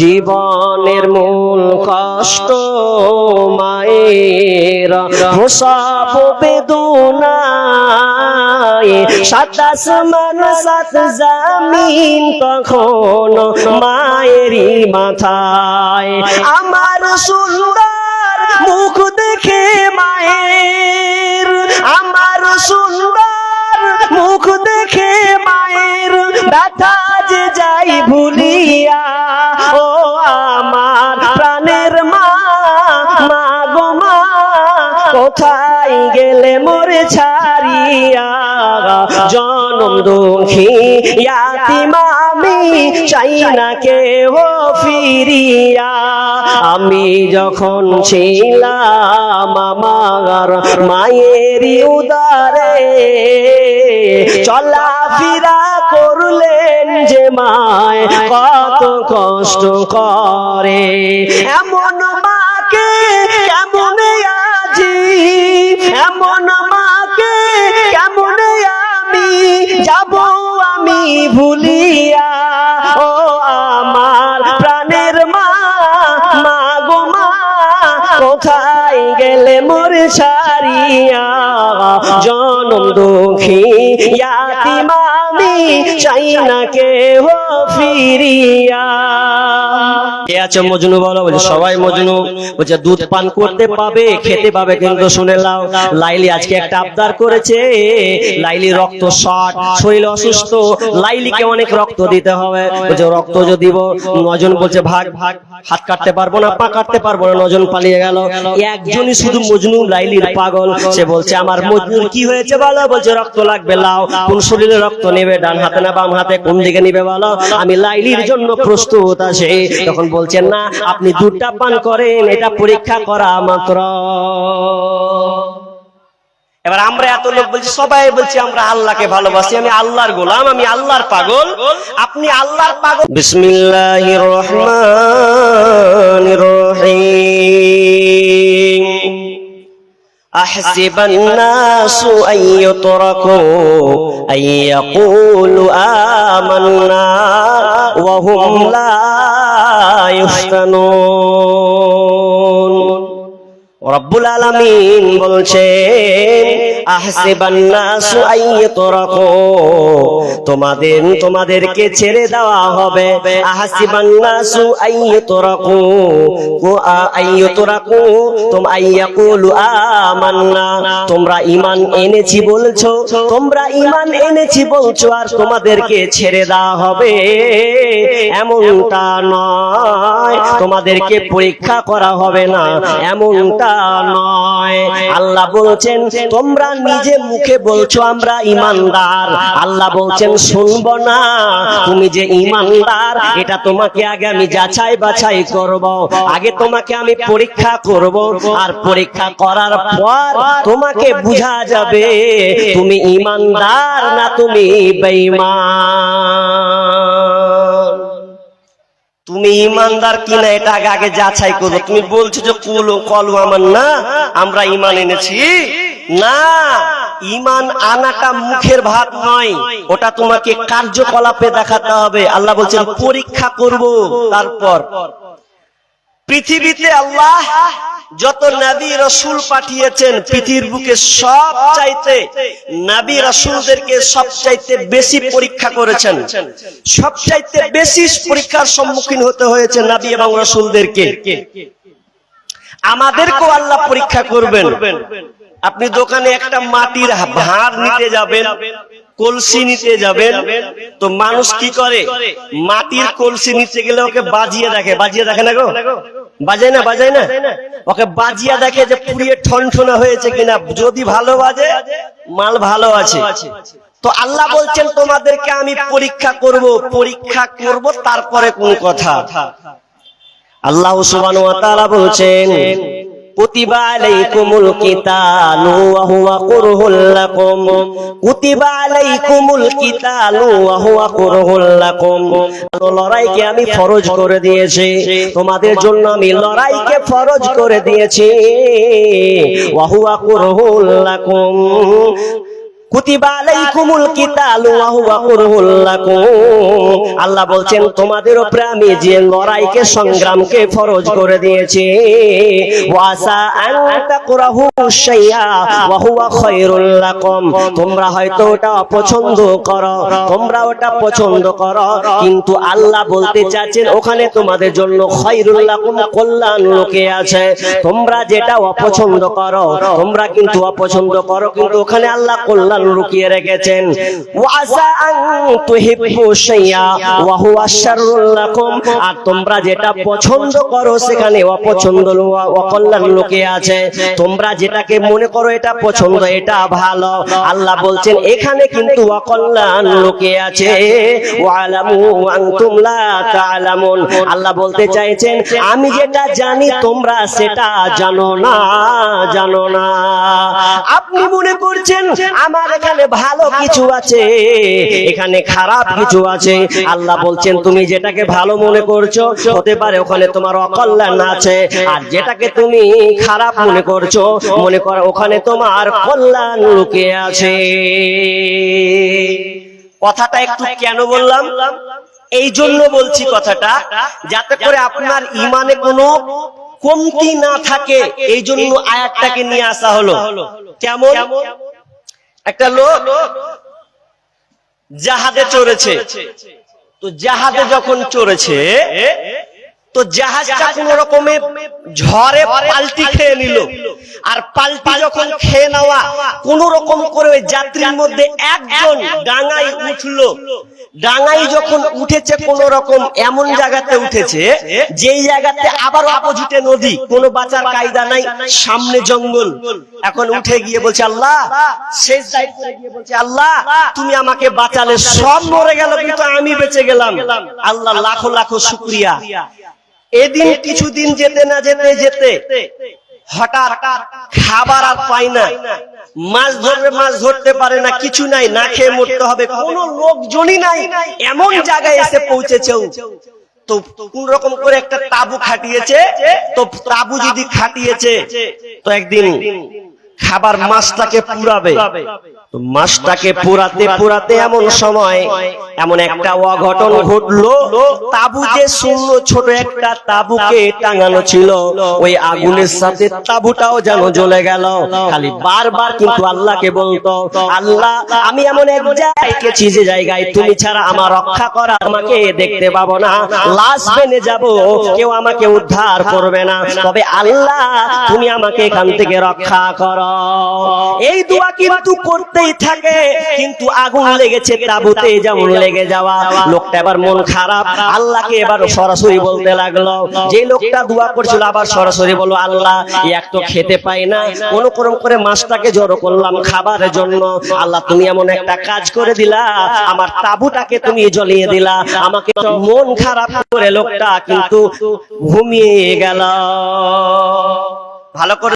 জীবনের মূল কষ্ট মায়ের। সব বেদনায় সাত আসমান সাত জামিন তখন মায়েরই মাথায়। আমার সুন্দর মুখ দেখে মায়ের। আমার সুন্দর মুখ দেখে মায়ের। ব্যথা যে যাই ভুলিয়া কোথায় গেলে মোরে ছাড়িয়া? জনম দুঃখী ইয়াতিমামি চাই না কেহ ফিরিয়া। আমি যখন ছিলাম আমার মায়েরই উদারে চলা ফিরা করলেন যে মায় কত কষ্ট করে। এমন যাব আমি ভুলিয়া। ও আমার প্রাণের মা মা গো মা, কোথায় গেলে মোর সারিয়া? জনম দুঃখী ইয়াতিমামি চাই না ফিরিয়া। কে আছে মজনু বলো? বলছে, সবাই মজনু। বলছে, দুধ পান করতে পাবে, খেতে পাবে, কিন্তু শুনে লাও লাইলি আজকে একটা আবদার করেছে। লাইলি রক্ত শরীর অসুস্থ। লাইলিকে অনেক রক্ত দিতে হবে। বলছে, রক্ত যদি নজন বলছে, ভাগ ভাগ, হাত কাটতে পারব না, পা কাটতে পারব না। নজন পালিয়ে গেল। একজনই শুধু মজনু, লাইলির পাগল। সে বলছে, আমার মজনুর কি হয়েছে বলো? বলছে, রক্ত লাগবে, লাও। কোন শরীরে রক্ত নেবে, ডান হাতে না বাম হাতে, কোন দিকে নিবে বলো? আমি লাইলির জন্য প্রস্তুত আছে। তখন বলছেন, না, আপনি দুধটা পান করেন, এটা পরীক্ষা করা মাত্র। এবার আমরা এত লোক বলছি, সবাই বলছি, আমরা আল্লাহকে ভালোবাসি, আমি আল্লাহর গোলাম, আমি আল্লাহর পাগল। আপনি আল্লাহর পাগল। বিসমিল্লাহির রহমানির রহিম। أحسب الناس أن يتركوا أن يقولوا آمنا وهم لا يفتنون রব্বুল আলামিন নাসু আইয়াতরাকু, তোমাদের, তোমাদেরকে ছেড়ে দেওয়া হবে। আহসিবান নাসু আইয়াতরাকু, কো আইয়াতরাকু, তোম আইয়াকুলু আমান্না, তোমরা ঈমান এনেছি বলছো, তোমরা ঈমান এনেছি বলছো, আর তোমাদেরকে ছেড়ে দেওয়া হবে। এমনটা নয়, তোমাদেরকে পরীক্ষা করা হবে না, এমনটা নয়। আল্লাহ বলছেন, তোমরা নিজে মুখে বলছো আমরা ইমানদার। আল্লাহ বলছেন, শুনব না। তুমি যে ইমানদার, এটা তোমাকে আগে আমি যাচাই বাছাই করব। আগে তোমাকে আমি পরীক্ষা করব। আর পরীক্ষা করার পর তোমাকে বুঝা যাবে, তুমি ইমানদার না তুমি বেঈমান। তুমি ইমানদার কিনা এটা আগে আগে যাচাই করব তুমি বলছো যে কুলো কলু আমার না, আমরা ইমান এনেছি। না, ইমান আনাটা মুখের ভাত নয়, ওটা তোমাকে কার্যকলাপে দেখাতে হবে। আল্লাহ বলছেন, পরীক্ষা করব, তারপর। পৃথিবীতে আল্লাহ যত নবী রসুল পাঠিয়েছেন, পৃথিবীর বুকে সব চাইতে নবী রসুলদেরকে সব চাইতে বেশি পরীক্ষা করেছেন। সব চাইতে বেশি পরীক্ষার সম্মুখীন হতে হয়েছে নবী এবং রসুলদেরকে। আমাদেরকেও আল্লাহ পরীক্ষা করবেন। আপনি দোকানে একটা মাটির ভাঁড় নিতে যাবেন, কলসি নিতে যাবেন, তো মানুষ কি করে? মাটির কলসি নিতে গেলে ওকে বাজিয়ে দেখে। বাজিয়ে দেখে না গো? বাজায় না বাজায় না? ওকে বাজিয়া দেখে যে পুড়িয়ে ঠনঠনা হয়েছে কিনা, যদি ভালো বাজে, মাল ভালো আছে। তো আল্লাহ বলছেন, তোমাদেরকে আমি পরীক্ষা করব পরীক্ষা করব তারপরে কোন কথা। আল্লাহ সুবহানাহু ওয়া তাআলা বলছেন কুতিবা আলাইকুমুল কিতালু ওয়া হুয়া কুরহুল লাকুম কুতিবা আলাইকুমুল কিতালু ওয়া লড়াইকে আমি ফরজ করে দিয়েছি। তোমাদের জন্য আমি লড়াইকে ফরজ করে দিয়েছি। ওয়া হুয়া লাকুম। আল্লাহ বলছেন, তোমাদের উপরে আমি যে লড়াইকে, সংগ্রামকে ফরজ করে দিয়েছি। তোমরা হয়তো ওটা অপছন্দ করো, তোমরা ওটা পছন্দ করো, কিন্তু আল্লাহ বলতে চাচ্ছেন, ওখানে তোমাদের জন্য খায়রুল লাকুম কল্যাণ লোকে আছে। তোমরা যেটা অপছন্দ করো, তোমরা কিন্তু অপছন্দ করো, কিন্তু ওখানে আল্লাহ কল্যাণ লুকিয়ে রেখেছেন। আর তোমরা যেটা পছন্দ করো সেখানে অপছন্দ অকল্যাণ আছে। তোমরা যেটাকে মনে করো এটা পছন্দ, এটা ভালো। আল্লাহ বলছেন, এখানে কিন্তু অকল্যাণ আছে। আল্লাহ বলতে চাইছেন, আমি যেটা জানি তোমরা সেটা জানো না জানো না। আপনি মনে করছেন, আমার এখানে ভালো কিছু আছে। এখানে খারাপ কিছু আছে। আল্লাহ বলছেন তুমি যেটাকে ভালো মনে করছ হতে পারে ওখানে তোমার অকল্যাণ আছে। আর যেটাকে তুমি খারাপ মনে করছ মনে করো ওখানে তোমার কল্যাণ লুকিয়ে আছে। কথাটা একটু কেন বললাম? এই জন্য বলছি কথাটা যাতে করে আপনার ইমানে কোনো কমতি না থাকে। এই জন্য আয়াতটাকে নিয়ে আসা হলো। কেমন? একটা লোক জাহাজে চড়েছে। তো জাহাজে যখন চড়েছে তো জাহাজটা কোন রকমের ঝড়ে পাল্টি খেয়ে নিল। আর পাল্টি যখন খেয়ে নেওয়া কোন রকম করে ওই যাত্রীর মধ্যে একজন ডাঙায় উঠল। ডাঙাই যখন উঠেছে কোন রকম এমন জায়গাতে উঠেছে যেই জায়গাতে আবার অপোজিটে নদী কোনো বাঁচার কায়দা নাই সামনে জঙ্গল। এখন উঠে গিয়ে বলছে আল্লাহ শেষ দায় করে গিয়ে বলছে আল্লাহ তুমি আমাকে বাঁচালে সব মরে গেল কিন্তু আমি বেঁচে গেলাম। আল্লাহ লাখো লাখো শুক্রিয়া। এদিন কিছুদিন যেতে না যেতে যেতে হঠাৎ খাবার আর পায় না। মাছ ধরবে, মাছ ধরতে পারে না, কিছু নাই, না খেয়ে মরতে হবে। কোন লোকজনই নাই। এমন জায়গায় এসে পৌঁছেছে তো কোন রকম করে একটা তাবু খাটিয়েছে। তো তাবু যদি খাটিয়েছে, তো একদিন খাবার মাছটাকে পুরাবে। মাছটাকে পুরাতে পুরাতে এমন সময়, এমন একটা অঘটন ঘটলো। তাবু যে শূন্য, ছোট একটা তাবুকে টাঙানো ছিল, ওই আগুনের সাথে তাবুটাও যেন জ্বলে গেল। খালি বারবার কিন্তু আল্লাহকে বলতো, আল্লাহ, আমি এমন এক জায়গায় যে জায়গায় তুমি ছাড়া আমার রক্ষা করা আমাকে দেখতে পাবো না। লাশ বেনে যাব, কেউ আমাকে উদ্ধার করবে না। তবে আল্লাহ, তুমি আমাকে এখান থেকে রক্ষা করো। এই দোয়া কিন্তু করতেই থাকে কিন্তু আগুন লেগেছে তাবুতে যেমন লেগে যাওয়া। লোকটা এবার মন খারাপ আল্লাহকে এবার সরাসরি বলতে লাগল। যে লোকটা দোয়া করছিল আবার সরাসরি বলো আল্লাহ এক তো খেতে পাই না। কোন ক্রম করে মাছটাকে জড়ো করলাম খাবারের জন্য। আল্লাহ তুমি এমন একটা কাজ করে দিলা। আমার তাবুটাকে তুমি জ্বলিয়ে দিলা। আমাকে মন খারাপ করে লোকটা কিন্তু ঘুমিয়ে গেল। ভালো করে